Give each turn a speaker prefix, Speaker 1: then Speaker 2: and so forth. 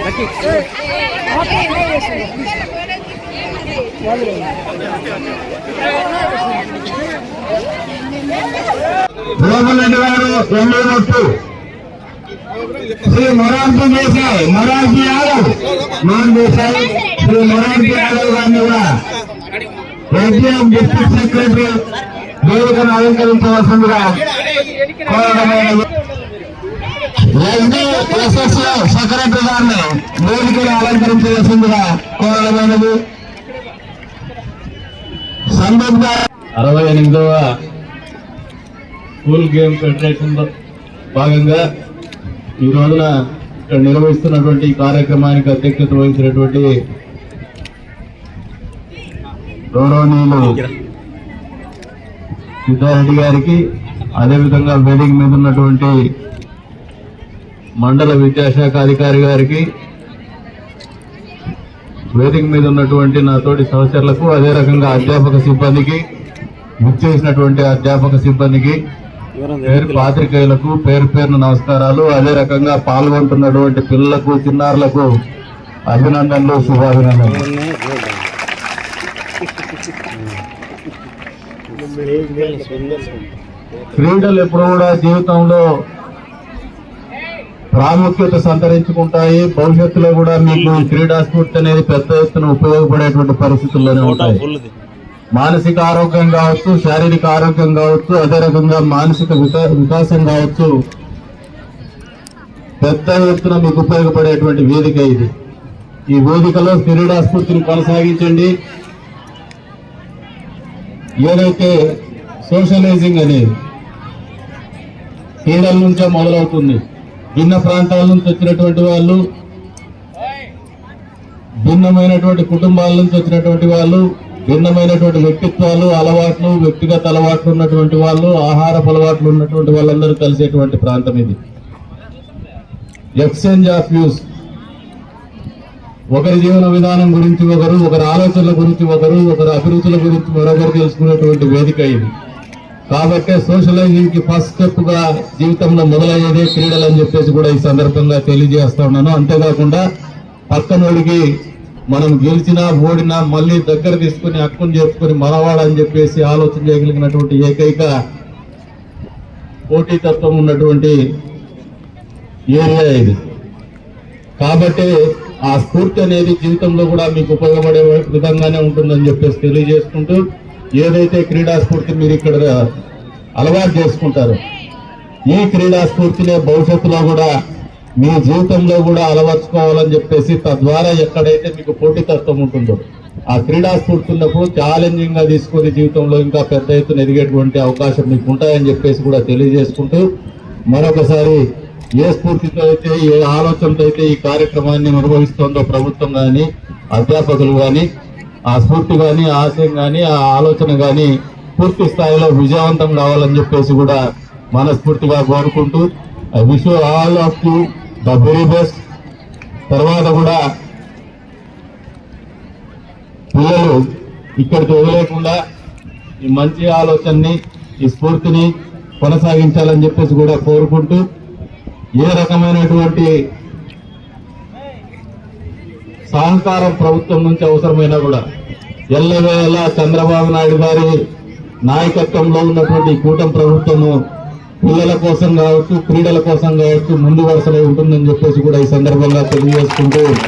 Speaker 1: Lucky Romareddy గారు MLA మొట్టు శ్రీ మొరార్జీ దేశాయ్. మొరార్జీ యాదవ్. మోహన్ దేశాయ్. శ్రీ మొరార్జీ యాదవ్ గారిని కూడా ఎస్డిఎం డిస్ట్రిక్ట్ సెక్రటరీ వేదికను అలంకరించవలసిందిగా కోరడమైనది. సెక్రటరీ గారిని వేదికను అలంకరించవలసిందిగా కోరడమైనది. సందర్భ
Speaker 2: అరవై ఎనిమిదవ స్కూల్ గేమ్ ఫెడరేషన్లో భాగంగా ఈ రోజున ఇక్కడ నిర్వహిస్తున్నటువంటి కార్యక్రమానికి అధ్యక్షత వహించినటువంటి గౌరవనీయులు సిద్ధారెడ్డి గారికి అదేవిధంగా వేదిక మీద ఉన్నటువంటి మండల విద్యాశాఖ అధికారి గారికి వేదిక మీద ఉన్నటువంటి నా తోటి సహచరులకు అదే రకంగా అధ్యాపక సిబ్బందికి విచ్చేసినటువంటి అధ్యాపక సిబ్బందికి పేరు పాత్రికేయులకు పేరు పేరున నమస్కారాలు. అదే రకంగా పాల్గొంటున్నటువంటి పిల్లలకు చిన్నారులకు అభినందనలు శుభాభినందనలు. క్రీడలు ఎప్పుడు కూడా జీవితంలో ప్రాముఖ్యత సంతరించుకుంటాయి. భవిష్యత్తులో కూడా మీకు క్రీడా స్ఫూర్తి అనేది పెద్ద ఎత్తున ఉపయోగపడేటువంటి పరిస్థితుల్లోనే ఉంటాయి. మానసిక ఆరోగ్యం కావచ్చు శారీరక ఆరోగ్యం కావచ్చు అదే రకంగా మానసిక వికా- వికాసం కావచ్చు పెద్ద ఎత్తున మీకు ఉపయోగపడేటువంటి వేదిక ఇది. ఈ వేదికలో క్రీడా స్ఫూర్తిని కొనసాగించండి. ఏదైతే సోషలైజింగ్ అనేది క్రీడల నుంచే మొదలవుతుంది భిన్న ప్రాంతాల నుంచి వచ్చినటువంటి వాళ్ళు భిన్నమైనటువంటి కుటుంబాల నుంచి వచ్చినటువంటి వాళ్ళు భిన్నమైనటువంటి వ్యక్తిత్వాలు అలవాట్లు వ్యక్తిగత అలవాట్లు ఉన్నటువంటి వాళ్ళు ఆహారపు అలవాట్లు ఉన్నటువంటి వాళ్ళందరూ కలిసేటువంటి ప్రాంతం ఇది. ఎక్స్చేంజ్ ఆఫ్ వ్యూస్ ఒకరి జీవన విధానం గురించి ఒకరు ఒకరి ఆలోచనల గురించి ఒకరు ఒకరి అభిరుచుల గురించి మరొకరు తెలుసుకునేటువంటి వేదిక ఇది. కాబట్టి సోషలైజింగ్కి ఫస్ట్ స్టెప్గా జీవితంలో మొదలయ్యేదే క్రీడలు అని చెప్పేసి కూడా ఈ సందర్భంగా తెలియజేస్తా ఉన్నాను. అంతేకాకుండా పక్కనోడికి మనం గెలిచినా ఓడినా మళ్ళీ దగ్గర తీసుకుని హక్కును చేసుకుని మనవాడని చెప్పేసి ఆలోచన చేయగలిగినటువంటి ఏకైక పోటీతత్వం ఉన్నటువంటి ఏరియా ఇది. కాబట్టి ఆ స్ఫూర్తి అనేది జీవితంలో కూడా మీకు ఉపయోగపడే విధంగానే ఉంటుందని చెప్పేసి తెలియజేసుకుంటూ ఏదైతే క్రీడా స్ఫూర్తి మీరు ఇక్కడ అలవాటు చేసుకుంటారు ఈ క్రీడా స్ఫూర్తినే భవిష్యత్తులో కూడా మీ జీవితంలో కూడా అలవర్చుకోవాలని చెప్పేసి తద్వారా ఎక్కడైతే మీకు పోటీతత్వం ఉంటుందో ఆ క్రీడా స్ఫూర్తి ఉన్నప్పుడు ఛాలెంజింగ్గా తీసుకొని జీవితంలో ఇంకా పెద్ద ఎత్తున ఎదిగేటువంటి అవకాశం మీకు ఉంటాయని చెప్పేసి కూడా తెలియజేసుకుంటూ మరొకసారి ఏ స్ఫూర్తితో అయితే ఏ ఆలోచనతో అయితే ఈ కార్యక్రమాన్ని నిర్వహిస్తోందో ప్రభుత్వం కానీ అధ్యాపకులు కానీ ఆ స్ఫూర్తి కానీ ఆశయం కానీ ఆ ఆలోచన కానీ పూర్తి స్థాయిలో విజయవంతం కావాలని చెప్పేసి కూడా మనస్ఫూర్తిగా కోరుకుంటూ I wish all of you the very best. తర్వాత కూడా పిల్లలు ఇక్కడికి వదిలేకుండా ఈ మంచి ఆలోచనని ఈ స్ఫూర్తిని కొనసాగించాలని చెప్పేసి కూడా కోరుకుంటూ ఏ రకమైనటువంటి సహకారం ప్రభుత్వం నుంచి అవసరమైనా కూడా ఎల్లవేళ చంద్రబాబు నాయుడు గారి నాయకత్వంలో ఉన్నటువంటి ఈ కూటమి ప్రభుత్వము పిల్లల కోసం కావచ్చు క్రీడల కోసం కావచ్చు ముందు వరుసలో ఉంటుందని చెప్పేసి కూడా ఈ సందర్భంగా తెలియజేసుకుంటూ